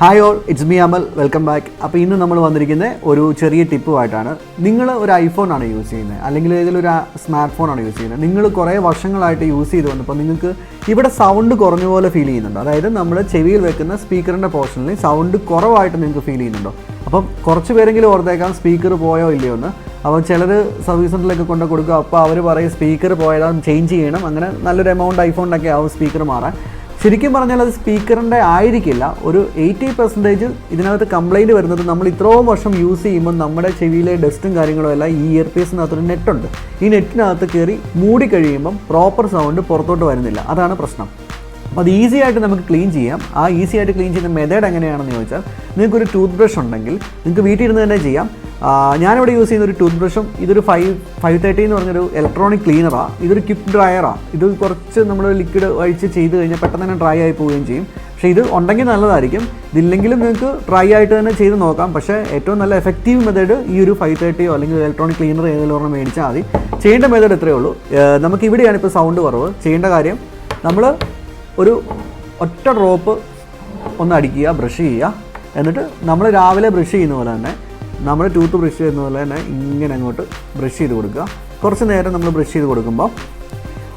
Hi all it's me Amal welcome back അപ്പോൾ ഇന്ന് നമ്മൾ വന്നിരിക്കുന്ന ഒരു ചെറിയ ടിപ്പുമായിട്ടാണ് നിങ്ങൾ ഒരു ഐഫോൺ ആണ് യൂസ് ചെയ്യുന്നത് അല്ലെങ്കിൽ ഏതെങ്കിലും ഒരു സ്മാർട്ട് ഫോൺ ആണ് യൂസ് ചെയ്യുന്നത് നിങ്ങൾ കുറേ വർഷങ്ങളായിട്ട് യൂസ് ചെയ്ത് വന്നപ്പോൾ നിങ്ങൾക്ക് ഇവിടെ സൗണ്ട് കുറഞ്ഞ പോലെ ഫീൽ ചെയ്യുന്നുണ്ടോ. അതായത് നമ്മൾ ചെവിയിൽ വെക്കുന്ന സ്പീക്കറിന്റെ പോർഷനിൽ സൗണ്ട് കുറവായിട്ട് നിങ്ങൾക്ക് ഫീൽ ചെയ്യുന്നുണ്ടോ. അപ്പം കുറച്ച് പേരെങ്കിലും ഓർത്തേക്കാം സ്പീക്കർ പോയോ ഇല്ലയോ എന്ന്. അപ്പോൾ ചിലർ സർവീസ് സെന്ററിലൊക്കെ കൊണ്ട് കൊടുക്കുക അപ്പോൾ അവർ പറയും സ്പീക്കർ പോയതാണ് ചേഞ്ച് ചെയ്യണം. അങ്ങനെ നല്ലൊരു എമൗണ്ട് ഐഫോണിനൊക്കെ ആവും സ്പീക്കർ മാറാൻ. ശരിക്കും പറഞ്ഞാൽ അത് സ്പീക്കറിന്റെ ആയിരിക്കില്ല. ഒരു എയ്റ്റി പെർസെന്റേജ് ഇതിനകത്ത് കംപ്ലൈന്റ് വരുന്നത് നമ്മൾ ഇത്രയും വർഷം യൂസ് ചെയ്യുമ്പോൾ നമ്മുടെ ചെവിയിലെ ഡസ്റ്റും കാര്യങ്ങളും എല്ലാം ഈ ഇയർ പീസിനകത്തൊരു നെറ്റുണ്ട് ഈ നെറ്റിനകത്ത് കയറി മൂടി കഴിയുമ്പം പ്രോപ്പർ സൗണ്ട് പുറത്തോട്ട് വരുന്നില്ല. അതാണ് പ്രശ്നം. അപ്പോൾ അത് ഈസി ആയിട്ട് നമുക്ക് ക്ലീൻ ചെയ്യാം. ആ ഈസി ആയിട്ട് ക്ലീൻ ചെയ്യുന്ന മെത്തേഡ് എങ്ങനെയാണെന്ന് ചോദിച്ചാൽ നിങ്ങൾക്കൊരു ടൂത്ത് ബ്രഷ് ഉണ്ടെങ്കിൽ നിങ്ങൾക്ക് വീട്ടിൽ ഇരുന്ന് തന്നെ ചെയ്യാം. ഞാനിവിടെ യൂസ് ചെയ്യുന്ന ഒരു ടൂത്ത് ബ്രഷും ഇതൊരു ഫൈവ് ഫൈവ് തേർട്ടി എന്ന് പറഞ്ഞൊരു ഇലക്ട്രോണിക് ക്ലീനറാണ് ഇതൊരു ക്വിക്ക് ഡ്രയറാണ് ഇത് കുറച്ച് നമ്മൾ ലിക്വിഡ് ഒഴിച്ച് ചെയ്ത് കഴിഞ്ഞാൽ പെട്ടെന്ന് തന്നെ ഡ്രൈ ആയി പോവുകയും ചെയ്യും. പക്ഷേ ഇത് ഉണ്ടെങ്കിൽ നല്ലതായിരിക്കും. ഇതില്ലെങ്കിലും നിങ്ങൾക്ക് ഡ്രൈ ആയിട്ട് തന്നെ ചെയ്ത് നോക്കാം. പക്ഷേ ഏറ്റവും നല്ല എഫക്റ്റീവ് മെത്തേഡ് ഈ ഒരു ഫൈവ് തേർട്ടിയോ അല്ലെങ്കിൽ ഇലക്ട്രോണിക് ക്ലീനർ ഏതെങ്കിലും ഒരെണ്ണം മേടിച്ചാൽ മതി. ചെയ്യേണ്ട മെത്തേഡ് ഇത്രയേ ഉള്ളൂ. നമുക്ക് ഇവിടെയാണ് ഇപ്പോൾ സൗണ്ട് കുറവ്. ചെയ്യേണ്ട കാര്യം നമ്മൾ ഒരു ഒറ്റ ഡ്രോപ്പ് ഒന്ന് അടിക്കുക ബ്രഷ് ചെയ്യുക. എന്നിട്ട് നമ്മൾ രാവിലെ ബ്രഷ് ചെയ്യുന്ന പോലെ തന്നെ നമ്മൾ ടൂത്ത് ബ്രഷ് ചെയ്യുന്ന പോലെ തന്നെ ഇങ്ങനെ അങ്ങോട്ട് ബ്രഷ് ചെയ്ത് കൊടുക്കുക. കുറച്ച് നേരം നമ്മൾ ബ്രഷ് ചെയ്ത് കൊടുക്കുമ്പോൾ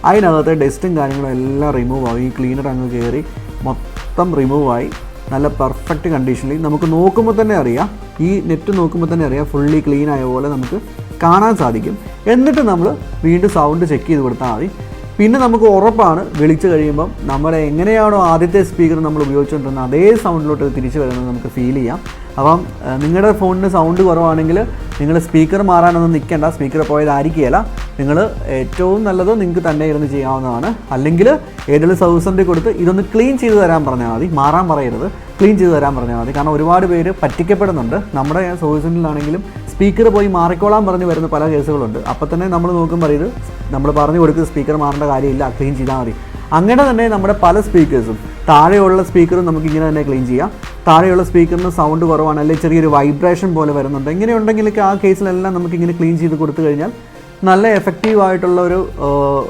അതിനകത്തെ ഡസ്റ്റും കാര്യങ്ങളും എല്ലാം റിമൂവ് ആവും. ഈ ക്ലീനർ അങ്ങ് കയറി മൊത്തം റിമൂവ് ആയി നല്ല പെർഫെക്റ്റ് കണ്ടീഷനിൽ നമുക്ക് നോക്കുമ്പോൾ തന്നെ അറിയാം. ഈ നെറ്റ് നോക്കുമ്പോൾ തന്നെ അറിയാം ഫുള്ളി ക്ലീൻ ആയ പോലെ നമുക്ക് കാണാൻ സാധിക്കും. എന്നിട്ട് നമ്മൾ വീണ്ടും സൗണ്ട് ചെക്ക് ചെയ്ത് കൊടുത്താൽ മതി. പിന്നെ നമുക്ക് ഉറപ്പാണ് വിളിച്ചു കഴിയുമ്പം നമ്മളെ എങ്ങനെയാണോ ആദ്യത്തെ സ്പീക്കർ നമ്മൾ ഉപയോഗിച്ചുകൊണ്ടിരുന്ന അതേ സൗണ്ടിലോട്ട് തിരിച്ചു വരുന്നത് നമുക്ക് ഫീൽ ചെയ്യാം. അപ്പം നിങ്ങളുടെ ഫോണിന് സൗണ്ട് കുറവാണെങ്കിൽ നിങ്ങൾ സ്പീക്കർ മാറാനൊന്നും നിൽക്കേണ്ട. സ്പീക്കർ പോയതായിരിക്കുകയില്ല. നിങ്ങൾ ഏറ്റവും നല്ലത് നിങ്ങൾക്ക് തന്നെ ഇരുന്ന് ചെയ്യാവുന്നതാണ്. അല്ലെങ്കിൽ ഏതെങ്കിലും സർവീസ് സെന്ററിൽ കൊടുത്ത് ഇതൊന്ന് ക്ലീൻ ചെയ്ത് തരാൻ പറഞ്ഞാൽ മതി. മാറാൻ പറയരുത്. ക്ലീൻ ചെയ്ത് തരാൻ പറഞ്ഞാൽ മതി. കാരണം ഒരുപാട് പേര് പറ്റിക്കപ്പെടുന്നുണ്ട്. നമ്മുടെ സർവീസ് സെന്ററിലാണെങ്കിലും സ്പീക്കർ പോയി മാറിക്കോളാൻ പറഞ്ഞ് വരുന്ന പല കേസുകളുണ്ട് അപ്പോൾ തന്നെ നമ്മൾ നോക്കുമ്പോൾ ഇത് നമ്മൾ പറഞ്ഞു കൊടുക്കുന്ന സ്പീക്കർ മാറേണ്ട കാര്യമില്ല. ക്ലീൻ ചെയ്താൽ മതി. അങ്ങനെ തന്നെ നമ്മുടെ പല സ്പീക്കേഴ്സും. താഴെയുള്ള സ്പീക്കറും നമുക്ക് ഇങ്ങനെ തന്നെ ക്ലീൻ ചെയ്യാം. താഴെയുള്ള സ്പീക്കറിന് സൗണ്ട് കുറവാണ് അല്ലെങ്കിൽ ചെറിയൊരു വൈബ്രേഷൻ പോലെ വരുന്നുണ്ട്. ഇങ്ങനെ ഉണ്ടെങ്കിലൊക്കെ ആ കേസിലെല്ലാം നമുക്ക് ഇങ്ങനെ ക്ലീൻ ചെയ്ത് കൊടുത്തു കഴിഞ്ഞാൽ നല്ല എഫക്റ്റീവ് ആയിട്ടുള്ള ഒരു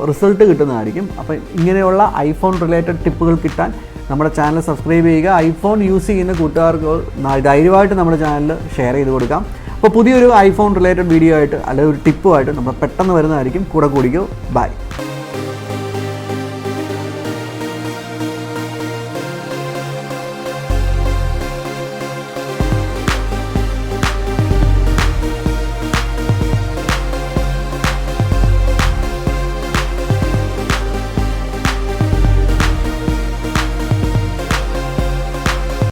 റിസൾട്ട് കിട്ടുന്നതായിരിക്കും. അപ്പം ഇങ്ങനെയുള്ള ഐഫോൺ റിലേറ്റഡ് ടിപ്പുകൾ കിട്ടാൻ നമ്മുടെ ചാനൽ സബ്സ്ക്രൈബ് ചെയ്യുക. ഐഫോൺ യൂസ് ചെയ്യുന്ന കൂട്ടുകാർക്ക് ധൈര്യമായിട്ട് നമ്മുടെ ചാനലിൽ ഷെയർ ചെയ്ത് കൊടുക്കാം. അപ്പോൾ പുതിയൊരു ഐഫോൺ റിലേറ്റഡ് വീഡിയോ ആയിട്ട് അല്ലെങ്കിൽ ഒരു ടിപ്പുമായിട്ട് നമ്മൾ പെട്ടെന്ന് വരുന്നതായിരിക്കും. കൂടെ കൂടിക്കോ. ബൈ